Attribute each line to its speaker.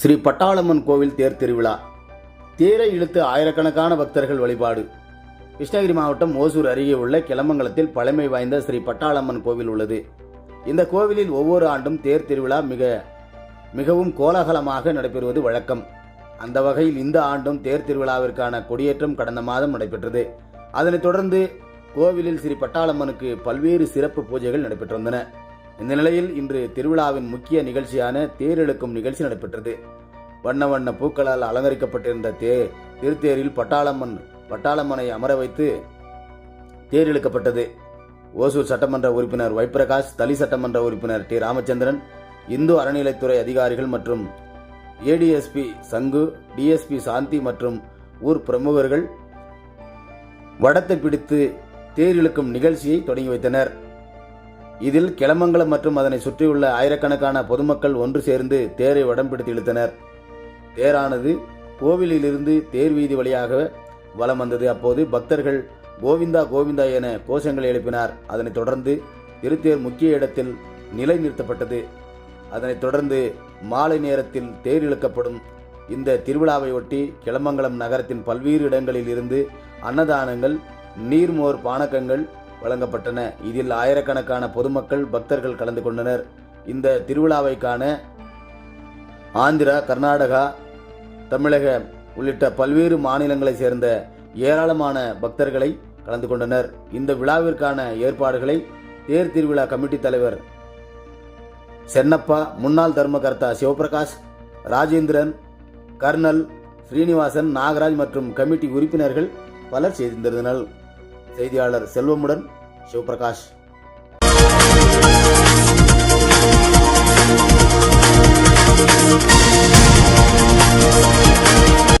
Speaker 1: ஸ்ரீ பட்டாளம்மன் கோவில் தேர் திருவிழா. தேரை இழுத்து ஆயிரக்கணக்கான பக்தர்கள் வழிபாடு. கிருஷ்ணகிரி மாவட்டம் ஓசூர் அருகே உள்ள கிளமங்கலத்தில் பழமை வாய்ந்த ஸ்ரீ பட்டாளம்மன் கோவில் உள்ளது. இந்த கோவிலில் ஒவ்வொரு ஆண்டும் தேர் திருவிழா மிக மிகவும் கோலாகலமாக நடைபெறுவது வழக்கம். அந்த வகையில் இந்த ஆண்டும் தேர் திருவிழாவிற்கான கொடியேற்றம் கடந்த மாதம் நடைபெற்றது. அதனைத் தொடர்ந்து கோவிலில் ஸ்ரீ பட்டாளம்மனுக்கு பல்வேறு சிறப்பு பூஜைகள் நடைபெற்று வந்தன. இந்த நிலையில் இன்று திருவிழாவின் முக்கிய நிகழ்ச்சியான தேர் இழுக்கும் நிகழ்ச்சி நடைபெற்றது. வண்ண வண்ண பூக்களால் அலங்கரிக்கப்பட்டிருந்த தே திருத்தேரில் பட்டாளம்மன் பட்டாளம்மனை அமர வைத்து தேர் இழுக்கப்பட்டது ஓசூர் சட்டமன்ற உறுப்பினர் வைப்பிரகாஷ் தளி சட்டமன்ற உறுப்பினர் டி. ராமச்சந்திரன் இந்து அறநிலைத்துறை அதிகாரிகள் மற்றும் ஏடிஎஸ்பி சங்கு டிஎஸ்பி சாந்தி மற்றும் ஊர் பிரமுகர்கள் வடத்தை பிடித்து தேர் இழுக்கும் நிகழ்ச்சியை தொடங்கி வைத்தனர். இதில் கிளமங்கலம் மற்றும் அதனை சுற்றியுள்ள ஆயிரக்கணக்கான பொதுமக்கள் ஒன்று சேர்ந்து தேரை வடம் பிடித்து இழுத்தனர். தேரானது கோவிலிலிருந்து தேர் வீதி வழியாக வலம் வந்தது. அப்போது பக்தர்கள் கோவிந்தா கோவிந்தா என கோஷங்களை எழுப்பினார். அதனைத் தொடர்ந்து திருத்தேர் முக்கிய இடத்தில் நிலை நிறுத்தப்பட்டது அதனைத் தொடர்ந்து மாலை நேரத்தில் தேர் இழுக்கப்படும். இந்த திருவிழாவையொட்டி கிளமங்கலம் நகரத்தின் பல்வேறு இடங்களில் இருந்து அன்னதானங்கள் நீர்மோர் பானக்கங்கள் வழங்கப்பட்டன. இதில் ஆயிரக்கணக்கான பொதுமக்கள் பக்தர்கள் கலந்து கொண்டனர். இந்த திருவிழாவை காண ஆந்திரா கர்நாடகா தமிழக உள்ளிட்ட பல்வேறு மாநிலங்களைச் சேர்ந்த ஏராளமான பக்தர்களை கலந்து கொண்டனர். இந்த விழாவிற்கான ஏற்பாடுகளை தேர் திருவிழா கமிட்டி தலைவர் சென்னப்பா முன்னாள் தர்மகர்த்தா சிவபிரகாஷ் ராஜேந்திரன் கர்னல் ஸ்ரீனிவாசன் நாகராஜ் மற்றும் கமிட்டி உறுப்பினர்கள் பலர் செய்திருந்தனர் செய்தியாளர் செல்வமுடன் சிவபிரகாஷ்.